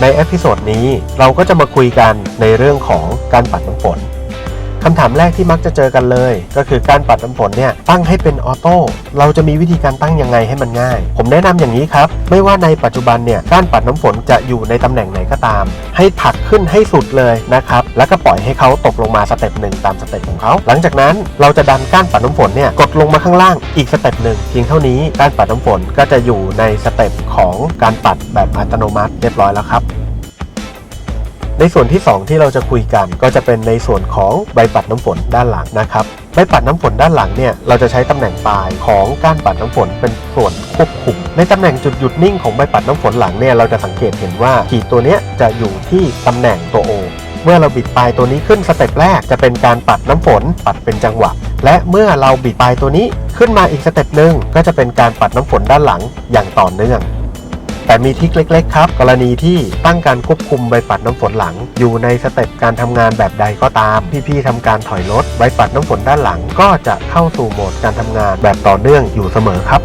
ในเอพิโซดนี้เราก็จะมาคุยกันในเรื่องของการปัดน้ำฝน คำถามแรกที่มักจะเจอกันเลย ก็คือการปัดน้ำฝนเนี่ยตั้งให้เป็นออโต้เราจะมีวิธีการตั้งยังไงให้มันง่าย ผมแนะนำอย่างนี้ครับ ไม่ว่าในปัจจุบันเนี่ยการปัดน้ำฝนจะอยู่ในตำแหน่งไหนก็ตาม ให้ผลักขึ้นให้สุดเลยนะครับแล้วก็ปล่อยให้เขาตกลงมาสเต็ปหนึ่งตามสเต็ปของเขาหลังจากนั้นเราจะดันก้านปัดน้ำฝนเนี่ยกดลงมาข้างล่างอีกสเต็ปหนึ่งเพียงเท่านี้การปัดน้ำฝนก็จะอยู่ในสเต็ปของการปัดแบบอัตโนมัติเรียบร้อยแล้วครับ ในส่วนที่ 2 ที่เราจะคุยกัน ก็จะเป็นในส่วนของใบปัดน้ำฝนด้านหลังนะครับใบปัดน้ำฝนด้านหลังเนี่ยเราจะใช้ตำแหน่งปลายของก้านปัดน้ำฝนเป็นส่วนควบคุมในตำแหน่งจุดหยุดนิ่งของใบปัดน้ำฝนหลังเนี่ยเราจะสังเกตเห็นว่าขีดตัวเนี้ยจะอยู่ที่ตำแหน่งตัว O เมื่อเราบิดปลายตัวนี้ขึ้นสเต็ปแรกจะเป็นการปัดน้ำฝนปัดเป็นจังหวะ และเมื่อเราบิดปลายตัวนี้ขึ้นมาอีกสเต็ปหนึ่งก็จะเป็นการปัดน้ำฝนด้านหลังอย่างต่อเนื่อง แต่มีทิคเล็ก ๆ ครับ กรณีที่ตั้งการควบคุมใบปัดน้ำฝนหลัง อยู่ในสเต็ปการทำงานแบบใดก็ตาม พี่ๆทำการถอยรถใบปัดน้ำฝนด้านหลัง ก็จะเข้าสู่โหมดการทำงานแบบต่อเนื่องอยู่เสมอครับ